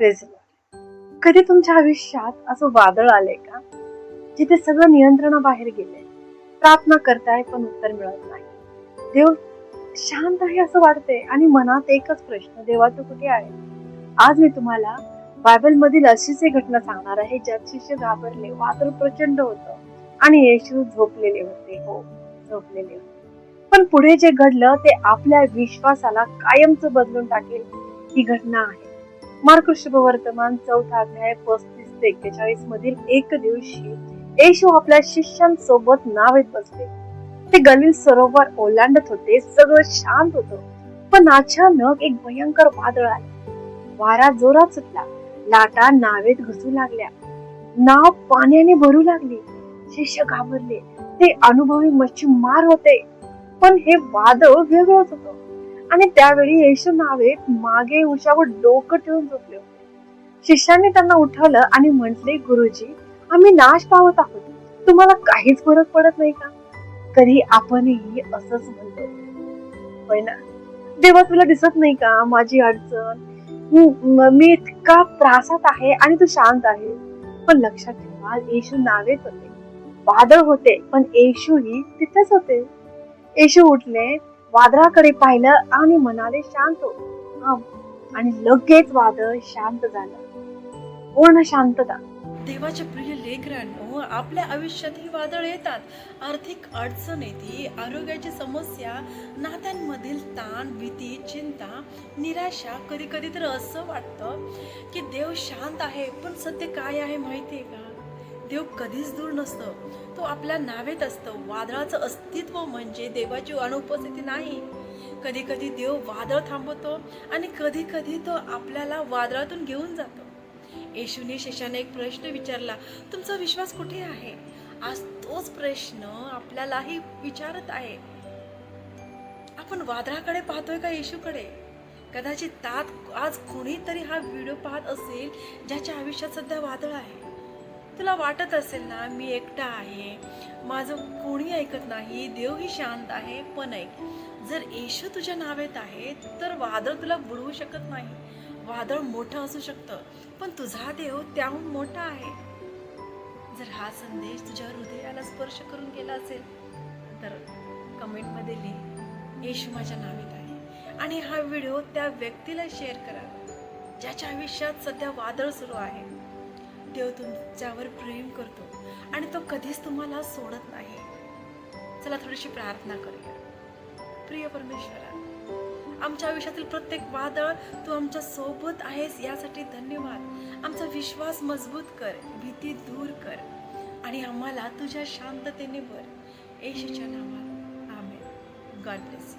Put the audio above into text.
Praise कधी तुमच्या आयुष्यात असं वादळ आलंय का? जिथे सगळं नियंत्रणाबाहेर गेलंय. प्रार्थना करताय पण उत्तर मिळत नाही. देव शांत आहे असं वाटतंय आणि मनात एकच प्रश्न देवा तू कुठे आहे? आज मी तुम्हाला बायबल मधील अशीच एक घटना सांगणार आहे ज्यात शिष्य घाबरले वादळ प्रचंड होत आणि येशू झोपलेले होते. हो झोपलेले होते. पण पुढे जे घडलं ते आपल्या विश्वासाला कायमच बदलून टाकेल ही घटना आहे. मार्क शुभवर्तमान चौथा अध्याय पस्तीस ते एक्केचाळीस मधील एक दिवशी येशू आपल्या शिष्यांसोबत नावेत बसले. ते गलील सरोवर ओलांडत होते सगळं शांत होत. पण अचानक एक भयंकर वादळ आले. वारा जोरात सुटला. लाटा नावेत घुसू लागल्या. नाव पाण्याने भरू लागली. शिष्य घाबरले. ते अनुभवी मच्छीमार होते. पण हे वादळ वेगळंच होतं. आणि त्यावेळी येशू नावेत मागे उशावर डोकं ठेवून झोपले. होते शिष्यांनी त्यांना उठवलं आणि म्हटले गुरुजी आम्ही नाश पावत आहोत. तुम्हाला काहीच फरक पडत नाही का? कधी आपणही असंच म्हणतो. होय ना? देवा तुला दिसत नाही का माझी अडचण? मी इतका त्रासात आहे आणि तू शांत आहे. पण लक्षात ठेवा येशू नावेत होते. वादळ होते पण येशू ही तिथेच होते. येशू उठले वादळाकडे पाहिलं आणि म्हणाले शांत. हो आणि लगेच वादळ शांत झालं. पूर्ण शांतता. देवाच्या प्रिय लेकरांनो आपल्या आयुष्यातही वादळ येतात. आर्थिक अडचण येते आरोग्याची समस्या नात्यांमधील ताण भीती चिंता निराशा कधी कधी तर असं वाटतं की देव शांत आहे पण सत्य काय आहे माहिती आहे का? देव कधीच दूर नसतं. तो आपल्या नावेत असतं. वादळाचं अस्तित्व म्हणजे देवाची अनुपस्थिती नाही. कधी कधी देव वादळ थांबवतो आणि कधी कधी तो आपल्याला वादळातून घेऊन जातो. येशूने शिष्याने एक प्रश्न विचारला तुमचा विश्वास कुठे आहे? आज तोच प्रश्न आपल्यालाही विचारत आहे. आपण वादळाकडे पाहतोय का येशूकडे? कदाचित तात आज कोणीतरी हा व्हिडिओ पाहत असेल ज्याच्या आयुष्यात सध्या वादळ आहे. तुला वाटत असेल ना मी एकटा आहे. माझं कोणी ऐकत नाही देवही शांत आहे पण ऐक. जर येशू तुझ्या नावेत आहे तर वादळ तुला बुडवू शकत नाही. वादळ मोठं असू शकतं पण तुझा देव त्याहून मोठा आहे. जर हा संदेश तुझ्या हृदयाला स्पर्श करून गेला असेल तर कमेंटमध्ये लिह. येशू माझ्या नावेत आहे. आणि हा व्हिडिओ त्या व्यक्तीला शेअर करा ज्याच्या आयुष्यात सध्या वादळ सुरू आहे. देव तुमच्यावर प्रेम करतो आणि तो कधीच तुम्हाला सोडत नाही. चला थोडीशी प्रार्थना करूया. प्रिय परमेश्वरा आमच्या आयुष्यातील प्रत्येक वादळ तू आमच्यासोबत आहेस यासाठी धन्यवाद. आमचा विश्वास मजबूत कर भीती दूर कर आणि आम्हाला तुझ्या शांततेने भर. येशूच्या नावात. आमेन. God bless you